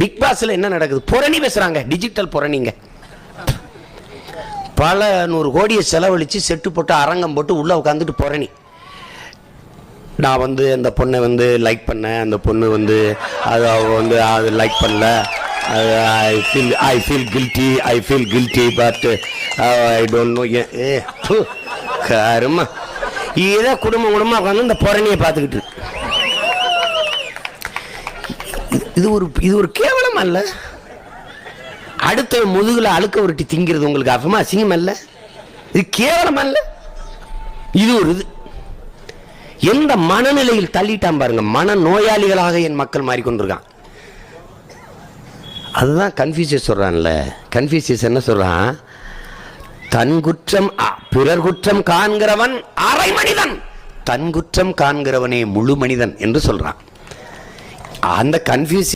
Big பாஸ்ல என்ன நடக்குது? புரணி பேசுறாங்க. டிஜிட்டல் புரணிங்க பல நூறு கோடியை செலவழித்து செட்டு போட்டு அரங்கம் போட்டு உள்ளே உட்காந்துட்டு புரணி நான் வந்து அந்த பொண்ணை வந்து லைக் பண்ணேன். அந்த பொண்ணு வந்து அது அவ வந்து அது லைக் பண்ணல. அது I feel I feel guilty I feel guilty but I don't know ஏ ப்பு, கருமா. இதே குடும்பம் குடும்பமாக உட்காந்து இந்த புரணியை பார்த்துக்கிட்டு இது ஒரு இது ஒரு கேவலம் அல்ல. அடுத்த முதுகுல அழுக்க உருட்டி திங்கிறது உங்களுக்கு அபமா அசிங்கம் அல்ல. இது கேவலம் அல்ல. இது ஒரு இது. எந்த மனநிலையில் தள்ளிட்டான் பாருங்க. மன நோயாளிகளாக என் மக்கள் மாறிக்கொண்டிருக்கான். அதுதான் கன்ஃபியூசியஸ் சொல்கிறான்ல கன்ஃபியூசியஸ் என்ன சொல்கிறான் தன் குற்றம் அ, பிறர் குற்றம் காண்கிறவன் அரை மனிதன். தன் குற்றம் காண்கிறவனே முழு மனிதன் என்று சொல்கிறான் அந்த கன்ஃபியூஸ்